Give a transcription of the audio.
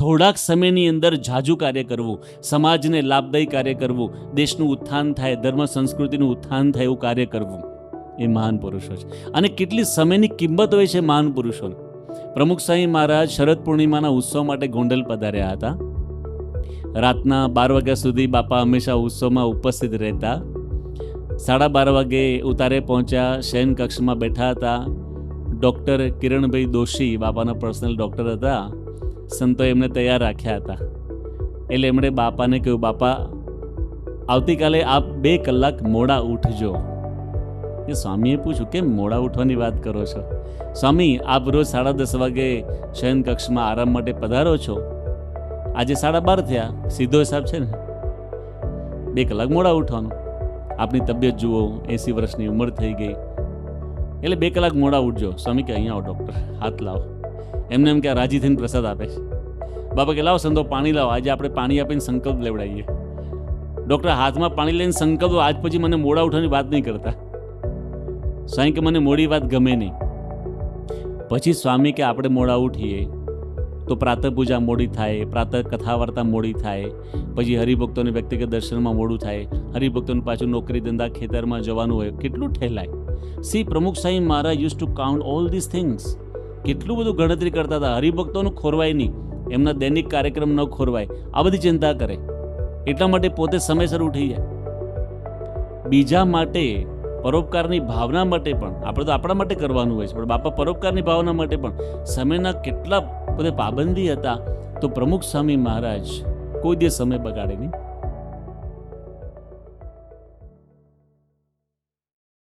થોડાક સમયની અંદર ઝાઝું કાર્ય કરવું, સમાજને લાભદાયી કાર્ય કરવું, દેશનું ઉત્થાન થાય, ધર્મ, સંસ્કૃતિનું ઉત્થાન થાય એવું કાર્ય કરવું, એ મહાન પુરુષો છે. અને કેટલી સમયની કિંમત હોય છે મહાન પુરુષોને? પ્રમુખ સાંઈ મહારાજ શરદ પૂર્ણિમાના ઉત્સવ માટે ગોંડલ પધાર્યા હતા. રાતના બાર વાગ્યા સુધી બાપા હંમેશા ઉત્સવમાં ઉપસ્થિત રહેતા. સાડા બાર વાગે ઉતારે પહોંચ્યા, શયન કક્ષમાં બેઠા હતા. ડૉક્ટર કિરણભાઈ દોશી, બાપાના પર્સનલ ડૉક્ટર હતા. સંતો એમને તૈયાર રાખ્યા હતા. એટલે એમણે બાપાને કહ્યું, બાપા, આવતીકાલે આપ બે કલાક મોડા ઉઠજો. એ સ્વામીએ પૂછ્યું, કેમ મોડા ઉઠવાની વાત કરો છો? સ્વામી, આપ રોજ સાડા દસ વાગે શયન કક્ષમાં આરામ માટે પધારો છો. આજે સાડા બાર થયા. સીધો હિસાબ છે ને? બે કલાક મોડા ઉઠવાનું. આપની તબિયત જુઓ, એંસી વર્ષની ઉંમર થઈ ગઈ. એટલે બે કલાક મોડા ઉઠજો. સ્વામી કે, અહીંયા આવો, ડૉક્ટર. હાથ લાવો. એમને એમ કે રાજી થઈને પ્રસાદ આપે છે. બાપા કે લાવો સંતો પાણી લાવો, આજે આપણે પાણી આપીને સંકલ્પ લેવડાવીએ. ડૉક્ટર હાથમાં પાણી લઈને સંકલ્પ આજ પછી મને મોડા ઉઠવાની વાત નહીં કરતા. સ્વામી કે મને મોડી વાત ગમે નહીં. પછી સ્વામી કે આપણે મોડા ઉઠીએ, તો પ્રાતઃ પૂજા મોડી થાય, પ્રાતઃ કથા વાર્તા મોડી થાય, પછી હરિભક્તોને વ્યક્તિગત દર્શનમાં મોડું થાય, હરિભક્તોને પાછું નોકરી ધંધા ખેતરમાં જવાનું હોય, કેટલું ઠેલાય. See Pramukh Sai Maharaj use to count all this things કેટલું બધું ગણતરી કરતા હતા? હરિભક્તોનું ખોરવાય નહીં. એમના દૈનિક કાર્યક્રમ ન ખોરવાય. આ બધી ચિંતા કરે. એટલા માટે પોતે સમયસર ઉઠી જાય. બીજા માટે, પરોપકારની ભાવના માટે પણ. આપણે તો આપણા માટે કરવાનું હોય છે. પણ બાપા પરોપકારની ભાવના માટે પણ. સમયના કેટલા બધે પાબંદી હતા. તો પ્રમુખ સ્વામી મહારાજ કોઈ દિવસ સમય બગાડે નહીં.